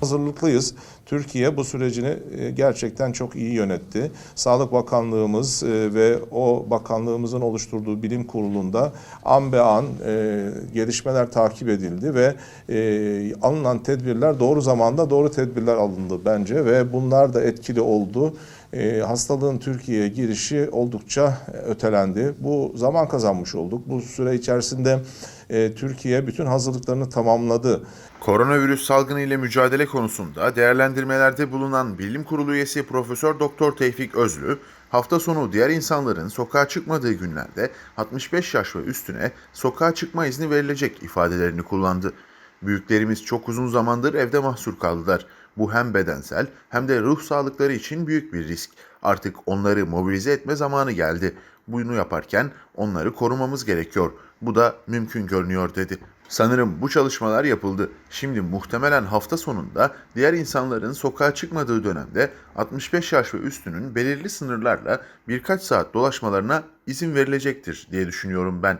Hazırlıklıyız. Türkiye bu sürecini e, gerçekten çok iyi yönetti. Sağlık Bakanlığımız e, ve o bakanlığımızın oluşturduğu bilim kurulunda an be an e, gelişmeler takip edildi ve alınan tedbirler doğru zamanda doğru tedbirler alındı bence ve bunlar da etkili oldu. E, hastalığın Türkiye'ye girişi oldukça ötelendi. Bu zaman kazanmış olduk. Bu süre içerisinde e, Türkiye bütün hazırlıklarını tamamladı. Koronavirüs salgını ile mücadele konusunda değerlendirmelerde bulunan Bilim Kurulu üyesi Profesör Doktor Tevfik Özlü, hafta sonu diğer insanların sokağa çıkmadığı günlerde 65 yaş ve üstüne sokağa çıkma izni verilecek ifadelerini kullandı. Büyüklerimiz çok uzun zamandır evde mahsur kaldılar. Bu hem bedensel hem de ruh sağlıkları için büyük bir risk. Artık onları mobilize etme zamanı geldi. Bunu yaparken onları korumamız gerekiyor. Bu da mümkün görünüyor dedi. Sanırım bu çalışmalar yapıldı. Şimdi muhtemelen hafta sonunda diğer insanların sokağa çıkmadığı dönemde 65 yaş ve üstünün belirli sınırlarla birkaç saat dolaşmalarına izin verilecektir diye düşünüyorum ben.